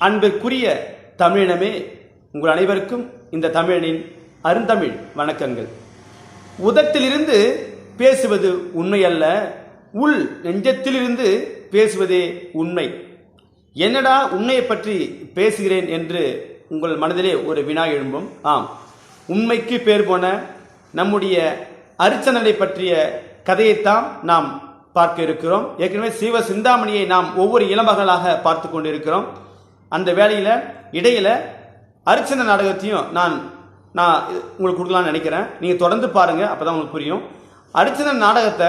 அன்பிற்குரிய தமிழினமே உங்கள் அனைவருக்கும் இந்த தமிழனின் அருந்தமிழ் வணக்கங்கள். உதட்டிலிருந்து பேசுவது உண்மை அல்ல உள் நெஞ்சத்திலிருந்து பேசுவதே உண்மை. என்னடா உண்மையை பற்றி பேசுகிறேன் என்று உங்கள் மனதிலே ஒரு வினா எழும்பும்? ஆம். உண்மைக்கு பேர் போன நம்முடைய அரிச்சனனை பற்றிய கதையைத்தான் நாம் பார்க்க இருக்கிறோம். ஏற்கனவே சிவ சிந்தாமணியை நாம் ஒவ்வொரு இளமகளாக பார்த்து கொண்டிருக்கிறோம். அந்த வேலையில் இடையில் அரிச்சன நாடகத்தையும் நான் நான் உங்களுக்கு கொடுக்கலான்னு நினைக்கிறேன். நீங்கள் தொடர்ந்து பாருங்கள் அப்போ தான் உங்களுக்கு புரியும். அரிச்சன நாடகத்தை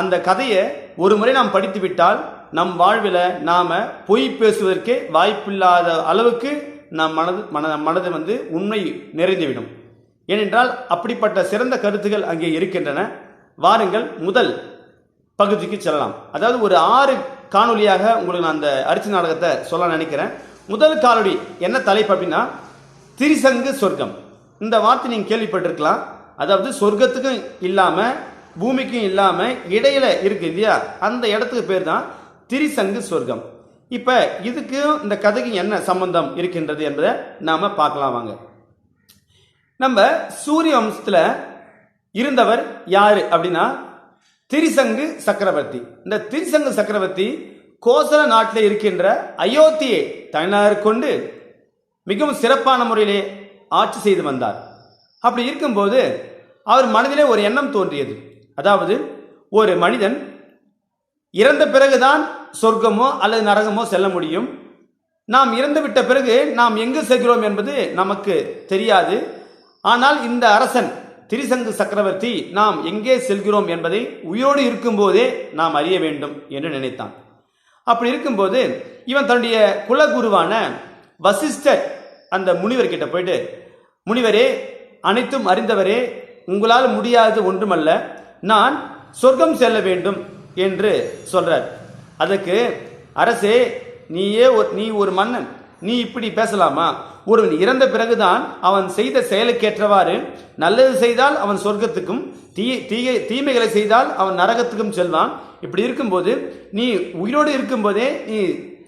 அந்த கதையை ஒரு முறை நாம் படித்து விட்டால் நம் வாழ்வில் நாம் பொய் பேசுவதற்கே வாய்ப்பில்லாத அளவுக்கு நம் மனது மன மனது வந்து உண்மை நிறைந்துவிடும். ஏனென்றால் அப்படிப்பட்ட சிறந்த கருத்துகள் அங்கே இருக்கின்றன. வாருங்கள் முதல் பகுதிக்கு செல்லலாம். அதாவது ஒரு ஆறு காணொலியாக உங்களுக்கு நான் அந்த அரிசி நாடகத்தை சொல்ல நினைக்கிறேன். முதல் காலொலி என்ன தலைப்பு அப்படின்னா திரிசங்கு சொர்க்கம். இந்த வார்த்தை நீங்கள் கேள்விப்பட்டிருக்கலாம். அதாவது சொர்க்கத்துக்கும் இல்லாமல் பூமிக்கும் இல்லாமல் இடையில இருக்கு இல்லையா? அந்த இடத்துக்கு பேர் தான் திரிசங்கு சொர்க்கம். இப்போ இதுக்கும் இந்த கதைக்கு என்ன சம்பந்தம் இருக்கின்றது என்பதை நாம் பார்க்கலாம் வாங்க. நம்ம சூரிய வம்சத்தில் இருந்தவர் யார் அப்படின்னா திரிசங்கு சக்கரவர்த்தி. இந்த திரிசங்கு சக்கரவர்த்தி கோசல நாட்டில் இருக்கின்ற அயோத்தியை தலைநகர் கொண்டு மிகவும் சிறப்பான முறையிலே ஆட்சி செய்து வந்தார். அப்படி இருக்கும்போது அவர் மனதிலே ஒரு எண்ணம் தோன்றியது. அதாவது ஒரு மனிதன் இறந்த பிறகுதான் சொர்க்கமோ அல்லது நரகமோ செல்ல முடியும். நாம் இறந்து விட்ட பிறகு நாம் எங்கு செல்கிறோம் என்பது நமக்கு தெரியாது. ஆனால் இந்த அரசன் திரிசங்கு சக்கரவர்த்தி நாம் எங்கே செல்கிறோம் என்பதை உயிரோடு இருக்கும்போதே நாம் அறிய வேண்டும் என்று நினைத்தான். அப்படி இருக்கும்போது இவன் தன்னுடைய குலகுருவான வசிஷ்டர் அந்த முனிவர் கிட்ட போயிட்டு முனிவரே அனைத்தும் அறிந்தவரே உங்களால் முடியாது ஒன்றுமல்ல நான் சொர்க்கம் செல்ல வேண்டும் என்று சொல்றார். அதுக்கு அரசே நீயே ஒரு நீ ஒரு மன்னன் நீ இப்படி பேசலாமா? ஒருவன் இறந்த பிறகுதான் அவன் செய்த செயலுக்கேற்றவாறு நல்லது செய்தால் அவன் சொர்க்கத்துக்கும் தீ தீய தீமைகளை செய்தால் அவன் நரகத்துக்கும் செல்வான். இப்படி இருக்கும்போது நீ உயிரோடு இருக்கும்போதே நீ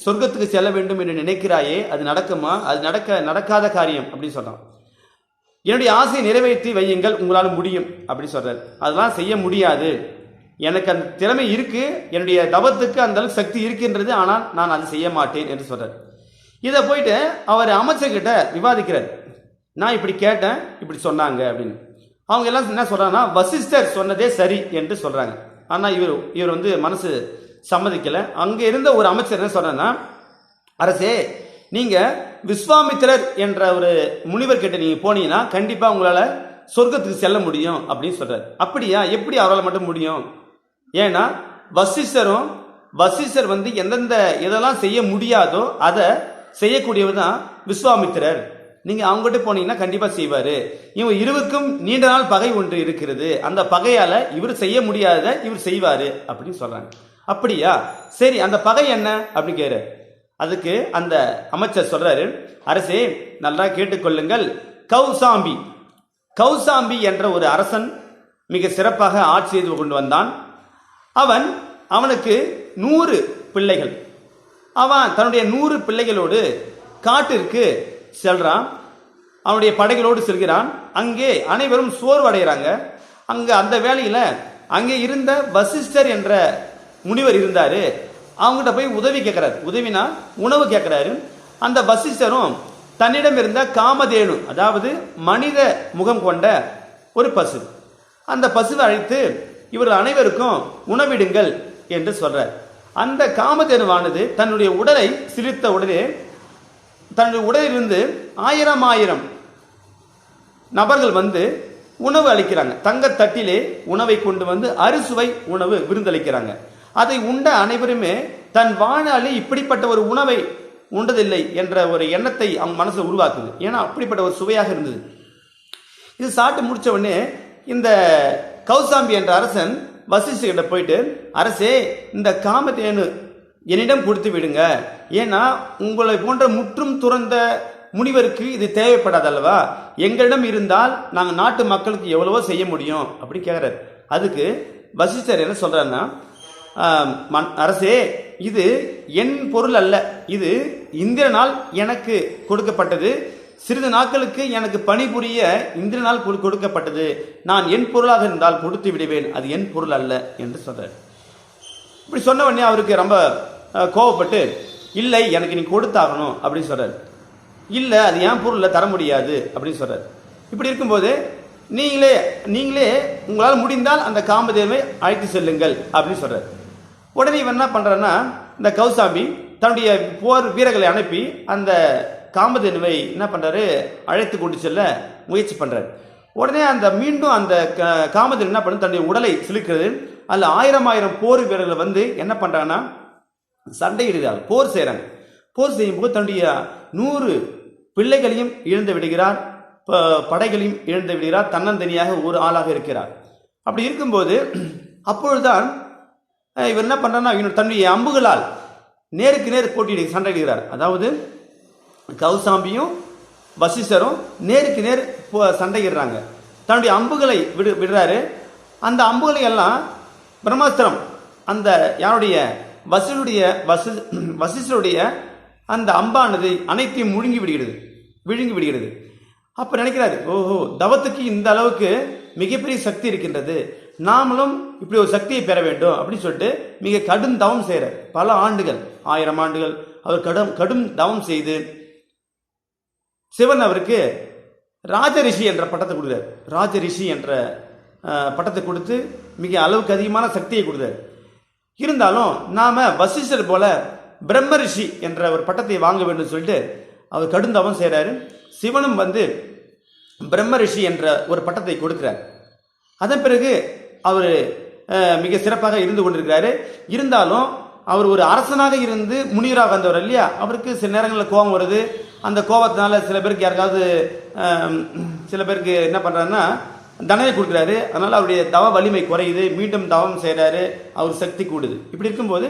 சொர்க்கத்துக்கு செல்ல வேண்டும் என்று நினைக்கிறாயே அது நடக்குமா? அது நடக்க நடக்காத காரியம் அப்படின்னு சொல்கிறான் என்னுடைய ஆசையை நிறைவேற்றி வையுங்கள் உங்களால் முடியும் அப்படின்னு சொல்கிறார் அதெல்லாம் செய்ய முடியாது. எனக்கு அந்த திறமை இருக்குது என்னுடைய தவத்துக்கு அந்த அளவுக்கு சக்தி இருக்கின்றது ஆனால் நான் அதை செய்ய மாட்டேன் என்று சொல்றார். இதை போயிட்டு அவர் அமைச்சர்கிட்ட விவாதிக்கிறார். நான் இப்படி கேட்டேன் இப்படி சொன்னாங்க அப்படின்னு. அவங்க எல்லாம் என்ன சொல்கிறாங்கன்னா வசிஷ்டர் சொன்னதே சரி என்று சொல்கிறாங்க ஆனால் இவர் இவர் வந்து மனசு சம்மதிக்கலை. அங்கே இருந்த ஒரு அமைச்சர் என்ன சொல்கிறேன்னா அரசே நீங்கள் விஸ்வாமித்திரர் என்ற ஒரு முனிவர் நீங்கள் போனீங்கன்னா கண்டிப்பாக உங்களால் சொர்க்கத்துக்கு செல்ல முடியும் அப்படின்னு சொல்கிறார் அப்படியா? எப்படி அவரால் மட்டும் முடியும்? ஏன்னா வசிஷ்டரும் வசிஷ்டர் வந்து எந்தெந்த இதெல்லாம் செய்ய முடியாதோ அதை செய்யக்கூடியவர் தான் விஸ்வாமித்திரர். நீங்க அவங்ககிட்ட போனீங்கன்னா கண்டிப்பா செய்வாரு. இவங்க இருவருக்கும் நீண்ட நாள் பகை ஒன்று இருக்கிறது. அந்த பகையால இவர் செய்ய முடியாத இவர் செய்வாரு அப்படின்னு சொல்றாங்க. அப்படியா? சரி அந்த பகை என்ன? அப்படின்னு கேரு அதுக்கு அந்த அமைச்சர் சொல்றாரு அரசே நல்லா கேட்டுக்கொள்ளுங்கள். கௌசாம்பி. கௌசாம்பி என்ற ஒரு அரசன் மிக சிறப்பாக ஆட்சி செய்து கொண்டு வந்தான். அவன் அவனுக்கு நூறு பிள்ளைகள். அவன் தன்னுடைய நூறு பிள்ளைகளோடு காட்டிற்கு செல்றான். அவனுடைய படைகளோடு செல்கிறான். அங்கே அனைவரும் சோர்வடைகிறாங்க. அங்கே அந்த வேலையில் அங்கே இருந்த வசிஷ்டர் என்ற முனிவர் இருந்தார். அவங்ககிட்ட போய் உதவி கேட்குறாரு. உதவினா உணவு கேட்குறாரு. அந்த வசிஷ்டரும் தன்னிடம் இருந்த காமதேனு அதாவது மனித முகம் கொண்ட ஒரு பசு. அந்த பசுவை அழைத்து இவர்கள் அனைவருக்கும் உணவிடுங்கள் என்று சொல்கிறார் அந்த காமதேனுவானது தன்னுடைய உடலை சிரித்த உடனே தன்னுடைய உடலிலிருந்து ஆயிரம் ஆயிரம் நபர்கள் வந்து உணவு அளிக்கிறாங்க. தங்கத்தட்டிலே உணவை கொண்டு வந்து அறுசுவை உணவு விருந்தளிக்கிறாங்க. அதை உண்ட அனைவருமே தன் வாழ்நாளில் இப்படிப்பட்ட ஒரு உணவை உண்டதில்லை என்ற ஒரு எண்ணத்தை அவங்க மனசில் உருவாக்குது. ஏன்னா அப்படிப்பட்ட ஒரு சுவையாக இருந்தது. இது சாப்பிட்டு முடித்த உடனே இந்த கௌசாம்பி என்ற அரசன் வசிஷ்டர்கிட்ட போயிட்டு அரசே இந்த காமதேனு என்னிடம் கொடுத்து விடுங்க. ஏன்னா உங்களை போன்ற முற்றும் துறந்த முனிவருக்கு இது தேவைப்படாதல்லவா? எங்களிடம் இருந்தால் நாங்கள் நாட்டு மக்களுக்கு எவ்வளவோ செய்ய முடியும். அப்படி கேட்குறாரு அதுக்கு வசிஷ்டர் என்ன சொல்கிறாருன்னா அரசே இது என் பொருள் அல்ல. இது இந்திரனால் எனக்கு கொடுக்கப்பட்டது. சிறிது நாட்களுக்கு எனக்கு பணிபுரிய இந்திரனால் கொடு- கொடுக்கப்பட்டது. நான் என் பொருளாக இருந்தால் கொடுத்து விடுவேன். அது என் பொருள் அல்ல என்று சொல்கிறார் இப்படி சொன்ன உடனே அவருக்கு ரொம்ப கோவப்பட்டு இல்லை எனக்கு நீ கொடுத்தாகணும் அப்படின்னு சொல்கிறார் இல்லை அது என் பொருளில் தர முடியாது அப்படின்னு சொல்கிறார் இப்படி இருக்கும்போது நீங்களே நீங்களே உங்களால் முடிந்தால் அந்த காமதேவை அழைத்து செல்லுங்கள் அப்படின்னு சொல்கிறார் உடனே இவன் என்ன பண்ணுறான்னா இந்த கௌசாமி தன்னுடைய போர் வீரர்களை அனுப்பி அந்த காமதேனுவை என்ன பண்ணுறாரு அழைத்து கொண்டு செல்ல முயற்சி பண்ணுறாரு உடனே அந்த மீண்டும் அந்த க- காமதேனு என்ன பண்ணு தன்னுடைய உடலை சிலுக்கிறது. அதில் ஆயிரம் ஆயிரம் போர் வீரர்கள் வந்து என்ன பண்ணுறாங்கன்னா சண்டையிடுகிறார். போர் செய்கிறாங்க போர் செய்யும்போது தன்னுடைய நூறு பிள்ளைகளையும் இழந்து விடுகிறார். ப- படைகளையும் இழந்து விடுகிறார். தன்னந்தனியாக ஒரு ஆளாக இருக்கிறார். அப்படி இருக்கும்போது அப்பொழுதுதான் இவர் என்ன பண்ணுறாருன்னா இவர் தன்னுடைய அம்புகளால் நேருக்கு நேர் போட்டியிடு சண்டையிடுகிறார். அதாவது கௌசாம்பியும் வசிஷ்டரும் நேருக்கு நேர் போ- சண்டையிடுறாங்க. தன்னுடைய அம்புகளை விடு விடுறாரு. அந்த அம்புகளை எல்லாம் பிரம்மாஸ்திரம் அந்த யாருடைய வசிஷருடைய வசி வசிஷ்டருடைய அந்த அம்பானது அனைத்தையும் முழுங்கி விடுகிறது. விழுங்கி விடுகிறது. அப்போ நினைக்கிறாரு ஓஹோ தவத்துக்கு இந்த அளவுக்கு மிகப்பெரிய சக்தி இருக்கின்றது. நாமளும் இப்படி ஒரு சக்தியை பெற வேண்டும் அப்படின்னு சொல்லிட்டு மிக கடும் தவம் செய்கிறார் பல ஆண்டுகள் ஆயிரம் ஆண்டுகள் அவர் கடும் கடும் தவம் செய்து சிவன் அவருக்கு ராஜரிஷி என்ற பட்டத்தை கொடுத்தார். ராஜரிஷி என்ற பட்டத்தை கொடுத்து மிக அளவுக்கு அதிகமான சக்தியை கொடுத்தார். இருந்தாலும் நாம் வசிஷ்டர் போல பிரம்ம ரிஷி என்ற ஒரு பட்டத்தை வாங்க வேண்டும் சொல்லிட்டு அவர் கடுந்தவம் செய்கிறாரு சிவனும் வந்து பிரம்ம ரிஷி என்ற ஒரு பட்டத்தை கொடுக்கிறார். அதன் பிறகு அவர் மிக சிறப்பாக இருந்து கொண்டிருக்கிறாரு. இருந்தாலும் அவர் ஒரு அரசனாக இருந்து முனிவராக வந்தவர் இல்லையா? அவருக்கு சில நேரங்களில் கோபம் வருது. அந்த கோபத்தினால சில பேருக்கு யாருக்காவது சில பேருக்கு என்ன பண்ணுறாருன்னா தண்டனை கொடுக்குறாரு. அதனால் அவருடைய தவ வலிமை குறையுது. மீண்டும் தவம் செய்கிறாரு அவர் சக்தி கூடுது. இப்படி இருக்கும்போது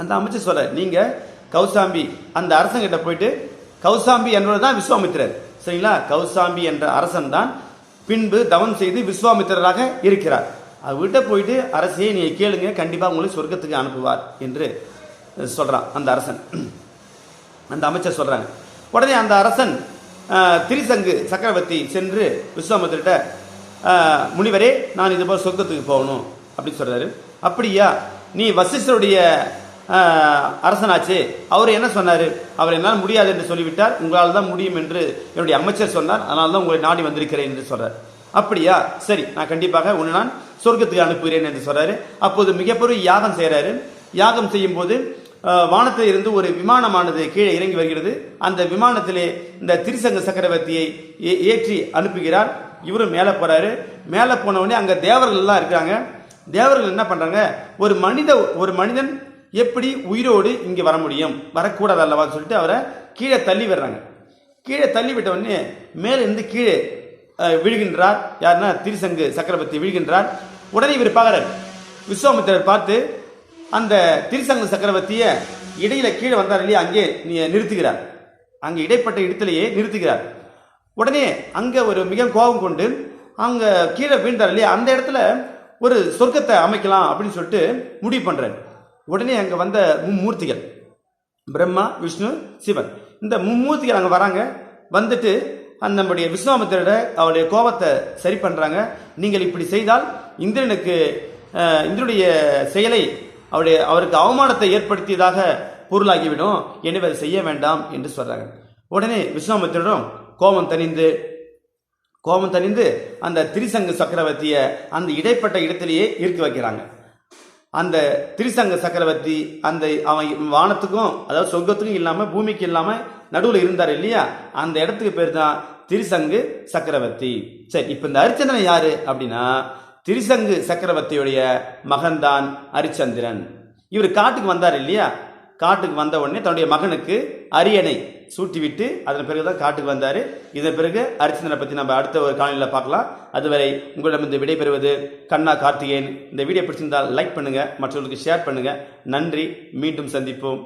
அந்த அமைச்சர் சொல்றார் நீங்கள் கௌசாம்பி அந்த அரசங்கிட்ட போயிட்டு கௌசாம்பி என்பவர் தான் விஸ்வாமித்திரர். சரிங்களா? கௌசாம்பி என்ற அரசன் தான் பின்பு தவம் செய்து விஸ்வாமித்திரராக இருக்கிறார். அவர்கிட்ட போயிட்டு அரசையே நீங்கள் கேளுங்க. கண்டிப்பாக உங்களை சொர்க்கத்துக்கு அனுப்புவார் என்று சொல்கிறான் அந்த அரசன். அந்த அமைச்சர் சொல்கிறாங்க உடனே அந்த அரசன் திரிசங்கு சக்கரவர்த்தி சென்று விஸ்வாமித்திரிட்ட முனிவரே நான் இது போல் சொர்க்கத்துக்கு போகணும் அப்படின்னு சொல்கிறாரு அப்படியா? நீ வசிஷ்டருடைய அரசனாச்சு. அவர் என்ன சொன்னார்? அவர் என்னால் முடியாது என்று சொல்லிவிட்டார். உங்களால் தான் முடியும் என்று என்னுடைய அமைச்சர் சொன்னார். அதனால தான் உங்களை நாடி வந்திருக்கிறேன் என்று சொல்கிறார் அப்படியா? சரி நான் கண்டிப்பாக உன்னை நான் சொர்க்கத்துக்கு அனுப்புகிறேன் என்று சொல்கிறாரு அப்போது மிகப்பெரிய யாகம் செய்கிறாரு யாகம் செய்யும் போது வானத்தில் இருந்து ஒரு விமானமானது கீழே இறங்கி வருகிறது. அந்த விமானத்திலே இந்த திரிசங்க சக்கரவர்த்தியை ஏ- ஏற்றி அனுப்புகிறார். இவரும் மேலே போறாரு. மேலே போனவொடனே அங்கே தேவர்கள் எல்லாம் இருக்கிறாங்க. தேவர்கள் என்ன பண்ணுறாங்க ஒரு மனித ஒரு மனிதன் எப்படி உயிரோடு இங்கே வர முடியும்? வரக்கூடாது அல்லவான்னு சொல்லிட்டு அவரை கீழே தள்ளி விடுறாங்க. கீழே தள்ளி விட்ட உடனே மேலே இருந்து கீழே விழுகின்றார். யாருன்னா? திரிசங்கு சக்கரவர்த்தி விழுகின்றார். உடனே இவர் பார்க்குறார். விஸ்வாமித்திரர் பார்த்து அந்த திரிசங்கு சக்கரவர்த்தியை இடையில கீழே வந்தார் இல்லையா? அங்கே நீ- நிறுத்துகிறார். அங்கே இடைப்பட்ட இடத்திலேயே நிறுத்துகிறார். உடனே அங்கே ஒரு மிக கோபம் கொண்டு அங்கே கீழே வீழ்ந்தார் இல்லையா? அந்த இடத்துல ஒரு சொர்க்கத்தை அமைக்கலாம் அப்படின்னு சொல்லிட்டு முடிவு பண்ணுறேன் உடனே அங்கே வந்த மும்மூர்த்திகள். பிரம்மா விஷ்ணு சிவன். இந்த மும்மூர்த்திகள் அங்கே வராங்க. வந்துட்டு அந்த நம்முடைய விஸ்வாமித்திரோட அவருடைய கோபத்தை சரி பண்ணுறாங்க நீங்கள் இப்படி செய்தால் இந்திரனுக்கு இந்திரனுடைய செயலை அவருடைய அவருக்கு அவமானத்தை ஏற்படுத்தியதாக பொருளாகிவிடும். எனவே அதை செய்ய வேண்டாம் என்று சொல்றாங்க உடனே விஸ்வாமித்திரரும் கோபம் தணிந்து கோபம் தணிந்து அந்த திரிசங்கு சக்கரவர்த்தியை அந்த இடைப்பட்ட இடத்திலேயே இருக்க வைக்கிறாங்க. அந்த திரிசங்க சக்கரவர்த்தி அந்த அவன் வானத்துக்கும் அதாவது சொர்க்கத்துக்கும் இல்லாமல் பூமிக்கு இல்லாமல் நடுவில் இருந்தார் இல்லையா? அந்த இடத்துக்கு பேர் தான் திரிசங்கு சக்கரவர்த்தி. சரி இப்போ இந்த அரிச்சந்திரன் யாரு அப்படின்னா திரிசங்கு சக்கரவர்த்தியுடைய மகன்தான் அரிச்சந்திரன். இவர் காட்டுக்கு வந்தார் இல்லையா? காட்டுக்கு வந்த உடனே தன்னுடைய மகனுக்கு அரியணை சூட்டிவிட்டு அதன் பிறகு தான் காட்டுக்கு வந்தார். இதன் பிறகு அரிச்சந்திரனை பற்றி நம்ம அடுத்த ஒரு காலையில் பார்க்கலாம். அதுவரை உங்களிடம் இந்த விடைபெறுவது கண்ணா கார்த்திகேயன். இந்த வீடியோ பிடிச்சிருந்தால் லைக் பண்ணுங்கள் மற்றவர்களுக்கு ஷேர் பண்ணுங்கள் நன்றி மீண்டும் சந்திப்போம்.